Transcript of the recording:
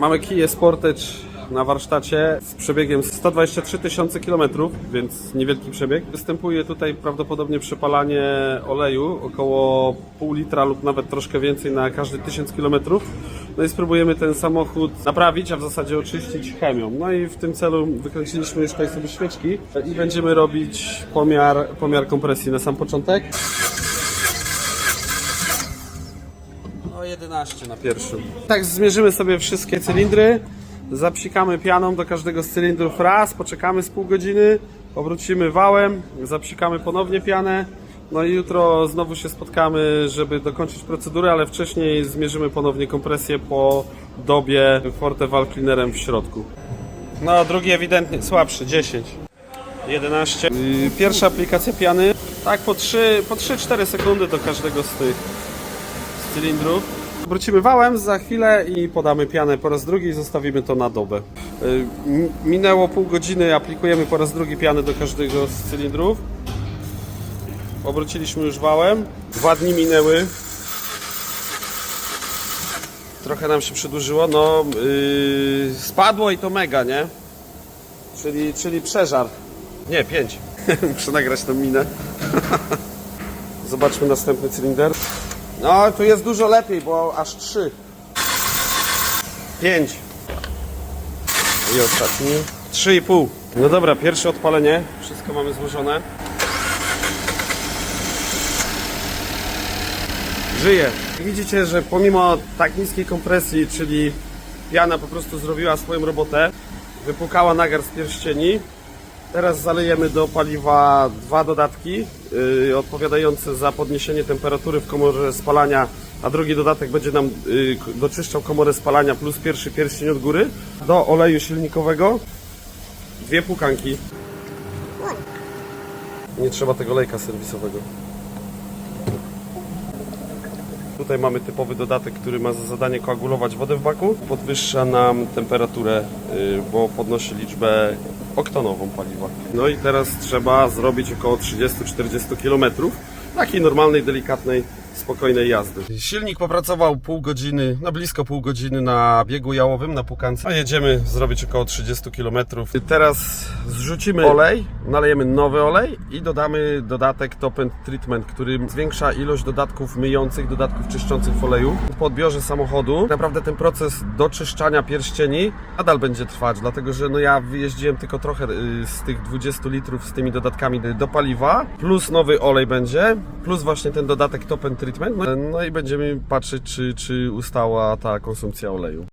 Mamy Kia Sportage na warsztacie z przebiegiem 123 tysiące kilometrów, więc niewielki przebieg. Występuje tutaj prawdopodobnie przepalanie oleju, około pół litra lub nawet troszkę więcej na każdy tysiąc kilometrów. No i spróbujemy ten samochód naprawić, a w zasadzie oczyścić chemią. No i w tym celu wykręciliśmy już tutaj sobie świeczki i będziemy robić pomiar, pomiar kompresji na sam początek. 11 na pierwszym. Tak zmierzymy sobie wszystkie cylindry, zapsikamy pianą do każdego z cylindrów raz, poczekamy z pół godziny, obrócimy wałem, zapsikamy ponownie pianę. No i jutro znowu się spotkamy, żeby dokończyć procedurę, ale wcześniej zmierzymy ponownie kompresję po dobie Forte Valve Cleanerem w środku. No, drugi ewidentnie słabszy, 10. 11. Yy, Pierwsza aplikacja piany, tak po 3 po 3-4 sekundy do każdego z tych z cylindrów. Wrócimy wałem za chwilę i podamy pianę po raz drugi i zostawimy to na dobę. Y, mi- Minęło pół godziny, aplikujemy po raz drugi pianę do każdego z cylindrów. Obróciliśmy już wałem. Dwa dni minęły. Trochę nam się przedłużyło. No, yy, spadło i to mega, nie? Czyli, czyli przeżar. Nie, pięć. Muszę nagrać tą minę. Zobaczmy następny cylinder. No, tu jest dużo lepiej, bo aż trzy. Pięć. I ostatni. Trzy i pół. No dobra, pierwsze odpalenie. Wszystko mamy złożone. Żyje. Widzicie, że pomimo tak niskiej kompresji, czyli piana po prostu zrobiła swoją robotę, wypłukała nagar z pierścieni, Teraz zalejemy do paliwa dwa dodatki yy, odpowiadające za podniesienie temperatury w komorze spalania, a drugi dodatek będzie nam yy, doczyszczał komorę spalania plus pierwszy pierścień od góry. Do oleju silnikowego dwie płukanki. Nie trzeba tego lejka serwisowego. Tutaj mamy typowy dodatek, który ma za zadanie koagulować wodę w baku. Podwyższa nam temperaturę, yy, bo podnosi liczbę oktanową paliwa. No i teraz trzeba zrobić około 30-40 km takiej normalnej, delikatnej, spokojnej jazdy. Silnik popracował pół godziny, no blisko pół godziny na biegu jałowym, na pukance. A jedziemy zrobić około 30 km. Teraz zrzucimy olej, nalejemy nowy olej i dodamy dodatek Top End Treatment, który zwiększa ilość dodatków myjących, dodatków czyszczących w oleju. Po odbiorze samochodu naprawdę ten proces doczyszczania pierścieni nadal będzie trwać, dlatego że no ja wyjeździłem tylko trochę y, z tych 20 litrów z tymi dodatkami do paliwa, plus nowy olej będzie, plus właśnie ten dodatek Top End Treatment, no, no i będziemy patrzeć, czy, czy ustała ta konsumpcja oleju.